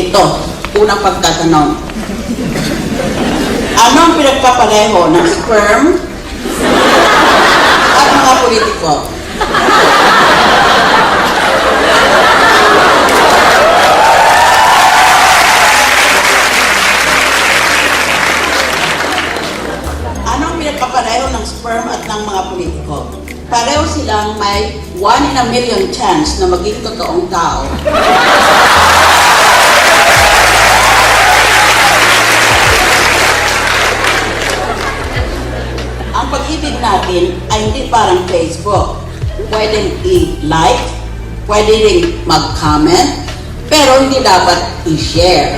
Ito, unang pagtatanong. Ano ang pinagpapareho ng sperm at mga politiko? Ano mga politiko? Pareho silang may 1 in a million chance na maging totoong tao. Pag-ibig natin ay hindi parang Facebook. Pwedeng i-like, pwede rin mag-comment, pero hindi dapat i-share.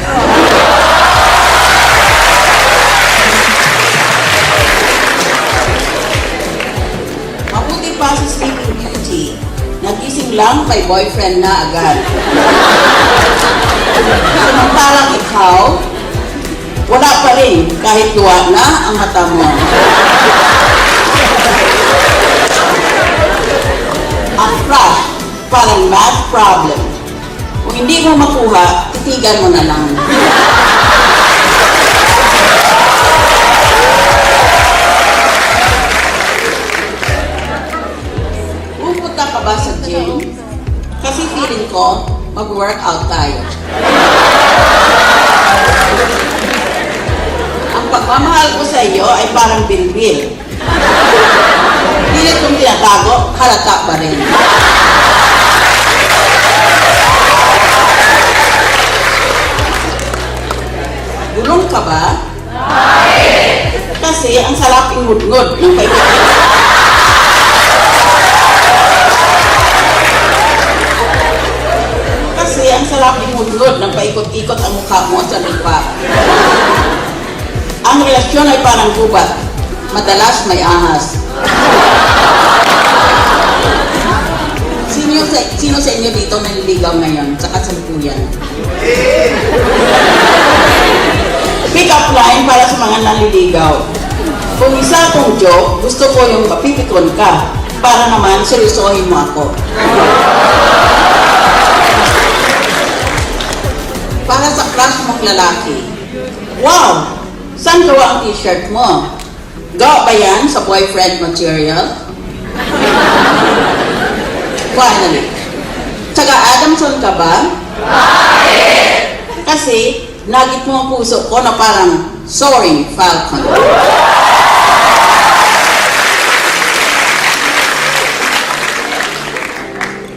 Mabuti pa si Sleeping Beauty. Nagising lang, may boyfriend na agad. Samantalang ikaw, wala pa rin kahit luwa na ang mata mo. Ang crush, parang math problem. Kung hindi mo makuha, titigan mo na lang. Pupunta ka ba sa gym? Kasi feeling ko, mag-workout tayo. Parang bilbil. Pilit kong tinatago, halata pa rin. Gulong ka ba? Kasi ang sarap ingudngod ng kaibigan. Kasi ang sarap ingudngod ng paikot-ikot ang mukha mo sa lupa. Ang relasyon ay parang gubat. Madalas may ahas. Sino sa, sino sa inyo dito nanliligaw ngayon sa kasalukuyan? Pick up line para sa mga nanliligaw. Kung isa akong joke, gusto ko yung mapipikon ka para naman seryosohin mo ako. Para sa crush mong lalaki. Wow! Saan gawa ang t-shirt mo? Gawa ba yan sa boyfriend material? Finally. Taga Adamson ka ba? Kasi, nagit mo ang puso ko na parang soaring falcon.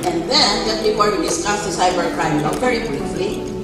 And then, just before we discuss the cybercrime law, very briefly,